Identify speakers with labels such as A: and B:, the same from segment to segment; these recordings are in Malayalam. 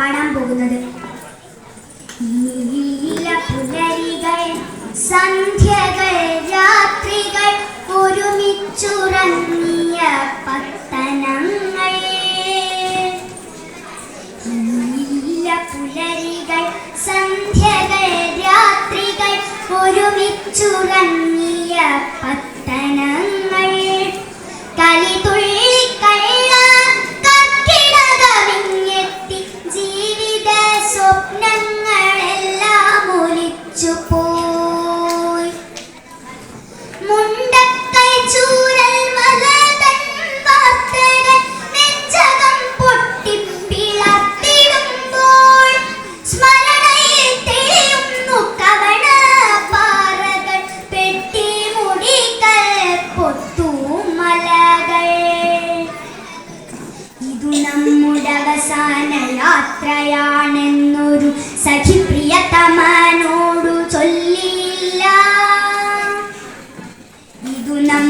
A: പാടാൻ പോകുന്നത്. പുലരികൾ സന്ധ്യകൾ രാത്രികൾ ഒരുമിച്ചുറങ്ങിയ പത്തനങ്ങൾ പുലരികൾ സന്ധ്യകൾ രാത്രികൾ ഒരുമിച്ചുറങ്ങിയ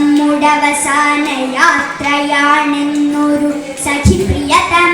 A: നമ്മുടെ അവസാന യാത്രയാണെന്നൊരു സഖി പ്രിയതമ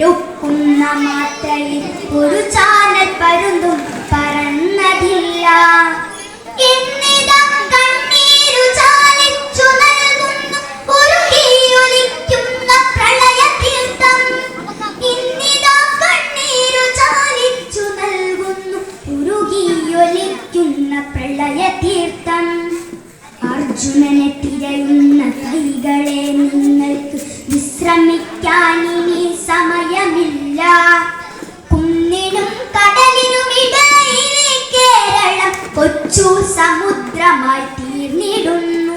A: എടുക്കുന്ന മാത്രയിൽ ഒരു ചാനൽ പരുന്തും പറന്നതില്ല. തീർത്ഥം. അർജുനനെ തിരയുന്ന കൈകളെ നിങ്ങൾക്ക് വിശ്രമിക്കാനിനി സമയമില്ല കുന്നിനും കടലിനുമിടയിലെ കേരളം കൊച്ചു സമുദ്രമായി തീർന്നിടുന്നു.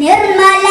A: നിർമ്മല